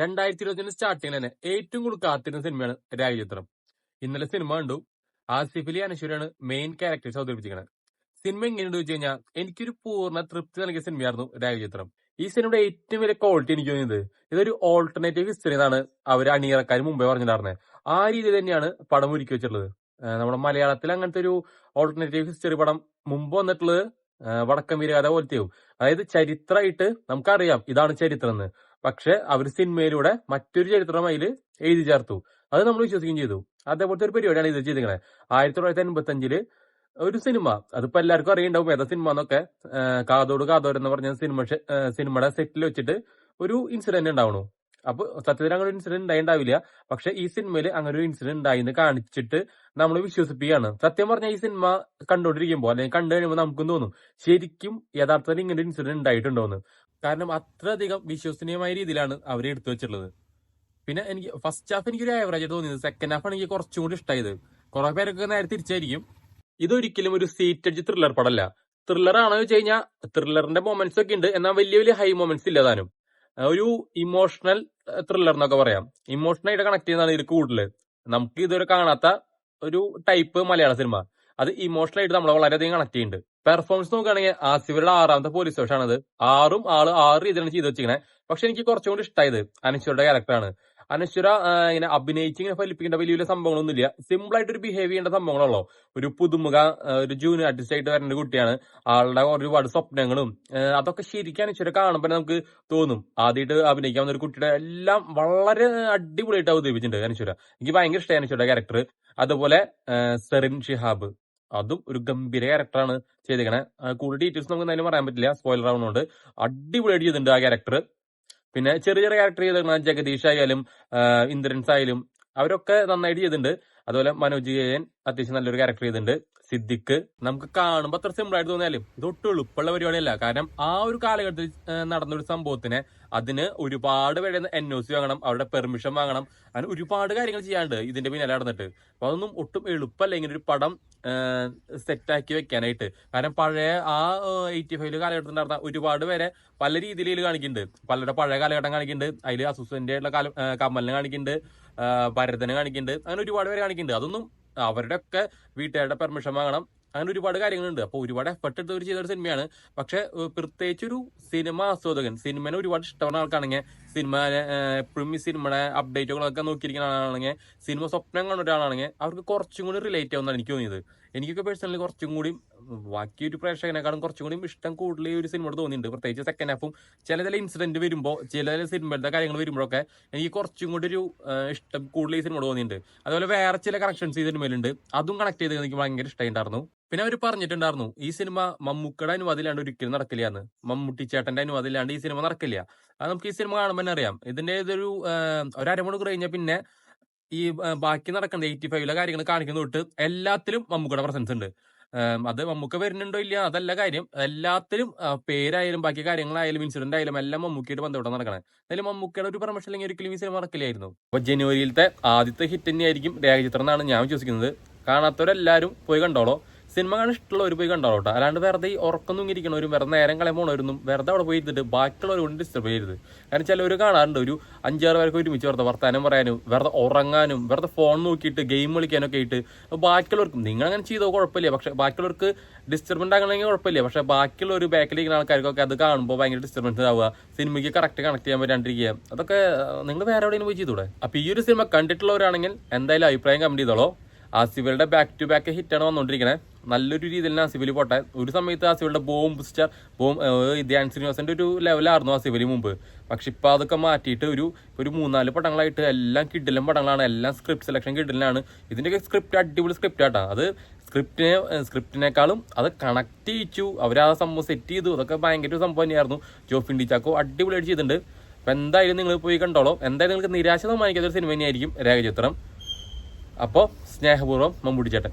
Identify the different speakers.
Speaker 1: രണ്ടായിരത്തി ഇരുപത്തിന് സ്റ്റാർട്ടിങ് തന്നെ ഏറ്റവും കൂടുതൽ കാത്തിരുന്ന സിനിമയാണ് രാഗചിത്രം. ഇന്നലെ സിനിമ കണ്ടു. ആസിഫലി അനശ്വരാണ് മെയിൻ ക്യാരക്ടേഴ്സ് അവതരിപ്പിച്ചിരിക്കുന്നത്. സിനിമ എങ്ങനെയുണ്ട് വെച്ച് കഴിഞ്ഞാൽ എനിക്കൊരു പൂർണ തൃപ്തി നൽകിയ സിനിമയായിരുന്നു രാഗചിത്രം. ഈ സിനിമയുടെ ഏറ്റവും വലിയ ക്വാളിറ്റി എനിക്ക് തോന്നിയത് ഇതൊരു ഓൾട്ടർനേറ്റീവ് ഹിസ്റ്ററി എന്നാണ് അവർ അണിയറക്കാർ മുമ്പേ പറഞ്ഞിട്ടുണ്ടായിരുന്നത് ആ രീതിയിൽ തന്നെയാണ് പടം ഒരുക്കി വെച്ചിട്ടുള്ളത്. നമ്മുടെ മലയാളത്തിൽ അങ്ങനത്തെ ഒരു ഓൾട്ടർനേറ്റീവ് ഹിസ്റ്ററി പടം മുമ്പ് വന്നിട്ടുള്ളത് വടക്കം വീരകഥ പോലത്തെയും അതായത് ചരിത്രമായിട്ട് നമുക്കറിയാം ഇതാണ് ചരിത്രം എന്ന്. പക്ഷെ അവർ സിനിമയിലൂടെ മറ്റൊരു ചരിത്രം അതിൽ എഴുതി ചേർത്തു. അത് നമ്മൾ വിശ്വസിക്കുകയും ചെയ്തു. അതേപോലത്തെ ഒരു പരിപാടിയാണ് ഇത് ചെയ്തിരിക്കുന്നത്. ആയിരത്തി തൊള്ളായിരത്തി അൻപത്തി അഞ്ചിൽ ഒരു സിനിമ അതിപ്പോ എല്ലാവർക്കും അറിയണ്ടാവും ഏതാ സിനിമ എന്നൊക്കെ. കാതോട് കാതോട് എന്ന് പറഞ്ഞ സിനിമ സിനിമയുടെ സെറ്റിൽ വെച്ചിട്ട് ഒരു ഇൻസിഡന്റ് ഉണ്ടാവണു അപ്പൊ സത്യത്തിൽ അങ്ങനെ ഒരു ഇൻസിഡന്റ് ഉണ്ടായിണ്ടാവില്ല. പക്ഷെ ഈ സിനിമയിൽ അങ്ങനെ ഒരു ഇൻസിഡന്റ് ഉണ്ടായിന്ന് കാണിച്ചിട്ട് നമ്മൾ വിശ്വസിപ്പിക്കുകയാണ്. സത്യം പറഞ്ഞാൽ ഈ സിനിമ കണ്ടുകൊണ്ടിരിക്കുമ്പോൾ അല്ലെങ്കിൽ കണ്ടു കഴിയുമ്പോൾ നമുക്കും തോന്നും ശരിക്കും യഥാർത്ഥത്തിൽ ഇങ്ങനെ ഒരു ഇൻസിഡന്റ് ഉണ്ടായിട്ടുണ്ടോന്ന്. കാരണം അത്രയധികം വിശ്വസനീയമായ രീതിയിലാണ് അവർ എടുത്തു വെച്ചിട്ടുള്ളത്. പിന്നെ എനിക്ക് ഫസ്റ്റ് ഹാഫ് എനിക്കൊരു ആവറേജ് തോന്നിയത്. സെക്കൻഡ് ഹാഫ് എനിക്ക് കുറച്ചും കൂടി ഇഷ്ടമായത് കുറെ പേരൊക്കെ നേരെ തിരിച്ചായിരിക്കും. ഇതൊരിക്കലും ഒരു സീറ്റ് സീറ്റഡ് ത്രില്ലർ പടമല്ല. ത്രില്ലർ ആണോ വെച്ച് കഴിഞ്ഞാൽ ത്രില്ലറിന്റെ മൊമെന്റ്സ് ഒക്കെ ഉണ്ട്. എന്നാൽ വലിയ വലിയ ഹൈ മൊമെന്റ്സ് ഇല്ല താനും. ഒരു ഇമോഷണൽ ത്രില്ലർ എന്നൊക്കെ പറയാം. ഇമോഷണൽ ആയിട്ട് കണക്ട് ചെയ്യുന്നതാണ് ഇതിൽ കൂടുതൽ നമുക്ക് ഇതുവരെ കാണാത്ത ഒരു ടൈപ്പ് മലയാള സിനിമ അത് ഇമോഷണൽ ആയിട്ട് നമ്മളെ വളരെയധികം കണക്ട് ചെയ്യുന്നുണ്ട്. പെർഫോമൻസ് നോക്കുകയാണെങ്കിൽ ആസിഫിലുള്ള ആറാമത്തെ പോലീസ് സ്റ്റേഷനാണത് ആറും ആൾ ആറ് രീതിയിലാണ് ചെയ്ത് വെച്ചിരിക്കുന്നത് പക്ഷെ എനിക്ക് കുറച്ചും കൂടി ഇഷ്ടമായത് അനശ്വരയുടെ ക്യാരക്ടറാണ് അനശ്വര ഇങ്ങനെ അഭിനയിച്ച് ഇങ്ങനെ ഫലിപ്പിക്കേണ്ട വലിയ വലിയ സംഭവങ്ങളൊന്നുമില്ല. സിമ്പിൾ ആയിട്ട് ഒരു ബിഹേവ് ചെയ്യേണ്ട സംഭവങ്ങളുള്ളൂ ഒരു പുതുമുഖ ഒരു ജൂനിയർ ആർട്ടിസ്റ്റ് ആയിട്ട് വരുന്ന കുട്ടിയാണ്. ആളുടെ ഒരുപാട് സ്വപ്നങ്ങളും അതൊക്കെ ശരിക്കും അനശ്വര കാണുമ്പോൾ നമുക്ക് തോന്നും. ആദ്യമായിട്ട് അഭിനയിക്കാൻ വന്ന ഒരു കുട്ടിയുടെ എല്ലാം വളരെ അടിപൊളിയായിട്ട് അവതരിപ്പിച്ചിട്ടുണ്ട് അനശ്വര. എനിക്ക് ഭയങ്കര ഇഷ്ടമായി അനശ്വരയുടെ ക്യാരക്ടർ അതുപോലെ സെറിൻ ഷിഹാബ്. അതും ഒരു ഗംഭീര ക്യാരക്ടറാണ് ചെയ്തേക്കണേ. കൂടുതൽ ഡീറ്റെയിൽസ് നമുക്ക് എന്തായാലും പറയാൻ പറ്റില്ല. സ്പോയിലർ ആവുന്നതുകൊണ്ട്. അടിപൊളിയായിട്ട് ചെയ്തിട്ടുണ്ട് ആ ക്യാരക്ടർ പിന്നെ ചെറിയ ചെറിയ ക്യാരക്ടർ ചെയ്തേക്കണ. ജഗദീഷ് ആയാലും ഇന്ദ്രൻസ് ആയാലും അവരൊക്കെ നന്നായിട്ട് ചെയ്തിട്ടുണ്ട്. അതുപോലെ മനോജ് ജയൻ അത്യാവശ്യം നല്ലൊരു ക്യാരക്ടർ ചെയ്തിട്ടുണ്ട്. സിദ്ദിഖ്. നമുക്ക് കാണുമ്പോൾ അത്ര സിമ്പിൾ ആയിട്ട് തോന്നിയാലും ഇത് ഒട്ടും എളുപ്പമുള്ള പരിപാടിയല്ല. കാരണം ആ ഒരു കാലഘട്ടത്തിൽ നടന്ന ഒരു സംഭവത്തിന് അതിന് ഒരുപാട് പേരെ എൻ ഒ സി വാങ്ങണം അവരുടെ പെർമിഷൻ വാങ്ങണം. അങ്ങനെ ഒരുപാട് കാര്യങ്ങൾ ചെയ്യാണ്ട് ഇതിന്റെ പിന്നാലെ നടന്നിട്ട്. അപ്പൊ അതൊന്നും ഒട്ടും എളുപ്പമല്ല ഇങ്ങനെ ഒരു പടം സെറ്റാക്കി വെക്കാനായിട്ട്. കാരണം പഴയ ആ എയ്റ്റി ഫൈവിൽ കാലഘട്ടത്തിൽ നടന്ന ഒരുപാട് പേരെ പല രീതിയിൽ കാണിക്കുന്നുണ്ട്. പലരുടെ പഴയ കാലഘട്ടം കാണിക്കുന്നുണ്ട്. അതിൽ അസുസന്റെ ആയിട്ടുള്ള കമലിനെ കാണിക്കുന്നുണ്ട്. ഭരതനെ കാണിക്കുന്നുണ്ട്. അങ്ങനെ ഒരുപാട് പേരെ കാണിക്കുന്നുണ്ട്. അതൊന്നും അവരുടെ ഒക്കെ വീട്ടുകാരുടെ പെർമിഷൻ വാങ്ങണം. അങ്ങനെ ഒരുപാട് കാര്യങ്ങളുണ്ട്. അപ്പോൾ ഒരുപാട് എഫർട്ട് എടുത്ത് അവർ ചെയ്ത ഒരു സിനിമയാണ് പക്ഷെ പ്രത്യേകിച്ച് ഒരു സിനിമ ആസ്വാദകൻ സിനിമനെ ഒരുപാട് ഇഷ്ടപ്പെടുന്ന ആൾക്കാണെങ്കിൽ സിനിമ എപ്പോഴും ഈ സിനിമയുടെ അപ്ഡേറ്റുകളൊക്കെ നോക്കിയിരിക്കുന്ന ആളാണെങ്കിൽ സിനിമ സ്വപ്നം കണ്ട ഒരാളാണെങ്കിൽ അവർക്ക് കുറച്ചും കൂടി റിലേറ്റ് ആവുന്നതാണ് എനിക്ക് തോന്നിയത്. എനിക്കൊക്കെ പേഴ്സണലി കുറച്ചും കൂടി ബാക്കി ഒരു പ്രേക്ഷകനെക്കാളും കുറച്ചും കൂടി ഇഷ്ടം കൂടുതൽ ഈ ഒരു സിനിമയോട് തോന്നിയിട്ടുണ്ട്. പ്രത്യേകിച്ച് സെക്കൻഡ് ഹാഫും ചില ചില ഇൻസിഡന്റ് വരുമ്പോൾ ചില ചില സിനിമയുടെ കാര്യങ്ങൾ വരുമ്പോഴൊക്കെ എനിക്ക് കുറച്ചും കൂടി ഒരു ഇഷ്ടം കൂടുതൽ ഈ സിനിമയോട് തോന്നിയിട്ടുണ്ട്. അതുപോലെ വേറെ ചില കണക്ഷൻസ് ഈ സിനിമയിലുണ്ട്. അതും കണക്ട് ചെയ്ത് എനിക്ക് ഭയങ്കര ഇഷ്ടമായിട്ടുണ്ടായിരുന്നു പിന്നെ അവർ പറഞ്ഞിട്ടുണ്ടായിരുന്നു ഈ സിനിമ മമ്മൂക്കയുടെ അനുവാദില്ലാണ്ട് ഒരിക്കലും നടക്കില്ല എന്ന്. മമ്മൂട്ടി ചേട്ടന്റെ അനുവാദില്ലാണ്ട് ഈ സിനിമ നടക്കില്ല. അത് നമുക്ക് ഈ സിനിമ കാണുമ്പോൾ തന്നെ അറിയാം. ഇതിന്റെ ഇതൊരു ഒരു കഴിഞ്ഞാൽ പിന്നെ ഈ ബാക്കി നടക്കുന്ന എയ്റ്റി ഫൈവിലെ കാര്യങ്ങൾ കാണിക്കുന്ന തൊട്ട് എല്ലാത്തിലും മമ്മൂക്കയുടെ പ്രസൻസ് ഉണ്ട്. അത് മമ്മൂക്ക വരുന്നുണ്ടോ ഇല്ല അതല്ല കാര്യം. എല്ലാത്തിലും പേരായാലും ബാക്കി കാര്യങ്ങളായാലും ഇൻസിഡന്റ് ആയാലും എല്ലാം മമ്മൂക്കിയുടെ ബന്ധപ്പെട്ട് നടക്കണേ. എന്തായാലും മമ്മൂക്കയുടെ ഒരു പെർമിഷൻ അല്ലെങ്കിൽ ഒരിക്കലും ഈ സിനിമ നടക്കില്ലായിരുന്നു. അപ്പൊ ജനുവരിയിലത്തെ ആദ്യത്തെ ഹിറ്റ് തന്നെയായിരിക്കും രേഖചിത്രം എന്നാണ് ഞാൻ വിശ്വസിക്കുന്നത്. കാണാത്തവരെല്ലാവരും പോയി കണ്ടോളോ. സിനിമ കാണാൻ ഒരു പോയി കണ്ടോളൂ കേട്ടോ. അല്ലാണ്ട് വെറുതെ ഈ ഉറക്കം ഒരു വെറുതെ നേരം കളയാൻ പോണവരൊന്നും വെറുതെ അവിടെ പോയി ഇരുന്നിട്ട് ബാക്കിയുള്ളവർ കൊണ്ട് ഡിസ്റ്റർബ് ചെയ്യരുത്. കാരണം ചിലവർ കാണാറുണ്ട് ഒരു അഞ്ചാറ് പേർക്ക് ഒരുമിച്ച് വെറുതെ വർത്താനം പറയാനും വെറുതെ ഉറങ്ങാനും വെറുതെ ഫോൺ നോക്കിയിട്ട് ഗെയിം കളിക്കാനൊക്കെ ആയിട്ട് ബാക്കിയുള്ളവർക്ക് നിങ്ങൾ അങ്ങനെ ചെയ്തോ കുഴപ്പമില്ല. പക്ഷെ ബാക്കിയുള്ളവർക്ക് ഡിസ്റ്റർബൻസ് ആകണമെങ്കിൽ കുഴപ്പമില്ല. പക്ഷെ ബാക്കിയുള്ള ഒരു ബാക്കിലിരിക്കുന്ന ആൾക്കാർക്കൊക്കെ അത് കാണുമ്പോൾ ഭയങ്കര ഡിസ്റ്റർബൻസ് ആവുക സിനിമയ്ക്ക് കറക്റ്റ് കണക്ട് ചെയ്യാൻ പറ്റാണ്ടിരിക്കുക. അതൊക്കെ നിങ്ങൾ വേറെ എവിടെയെങ്കിലും പോയി ചെയ്തൂടെ? അപ്പോൾ ഈ ഒരു സിനിമ കണ്ടിട്ടുള്ളവരാണെങ്കിൽ എന്തായാലും അഭിപ്രായം കമന്റ് ചെയ്തോളൂ. ആസിഫിയുടെ ബാക്ക് ടു ബാക്ക് ഹിറ്റാണ് വന്നുകൊണ്ടിരിക്കുന്നത് നല്ലൊരു രീതിയിൽ ആസിഫലി പോട്ടെ. ഒരു സമയത്ത് ആസിഫിയുടെ ബോം സ്റ്റാർ ബോം ധ്യാൻ ശ്രീനിവാസന്റെ ഒരു ലെവലായിരുന്നു ആസിഫലി മുമ്പ്. പക്ഷെ ഇപ്പൊ അതൊക്കെ മാറ്റിയിട്ട് ഒരു ഒരു മൂന്നാൽ പടങ്ങളായിട്ട് എല്ലാം കിഡിലും പടങ്ങളാണ്. എല്ലാം സ്ക്രിപ്റ്റ് സെലക്ഷൻ കിഡിലാണ് ഇതിന്റെയൊക്കെ സ്ക്രിപ്റ്റ് അടിപൊളി സ്ക്രിപ്റ്റ് ആട്ടാ. അത് സ്ക്രിപ്റ്റിനെ സ്ക്രിപ്റ്റിനേക്കാളും അത് കണക്ട് ചെയ്യിച്ചു. അവർ ആ സംഭവം സെറ്റ് ചെയ്തു. അതൊക്കെ ഭയങ്കര ഒരു സംഭവം തന്നെയായിരുന്നു. ജോഫിൻ ഡി ചാക്കോ അടിപൊളിയായിട്ട് ചെയ്തിട്ടുണ്ട്. അപ്പോൾ എന്തായാലും നിങ്ങൾ പോയി കണ്ടോളൂ. എന്തായാലും നിങ്ങൾക്ക് നിരാശ സമ്മാനിക്കാത്തൊരു സിനിമ തന്നെയായിരിക്കും രേഖചിത്രം. അപ്പോൾ സ്നേഹപൂർവം മമ്മൂട്ടി ചേട്ടൻ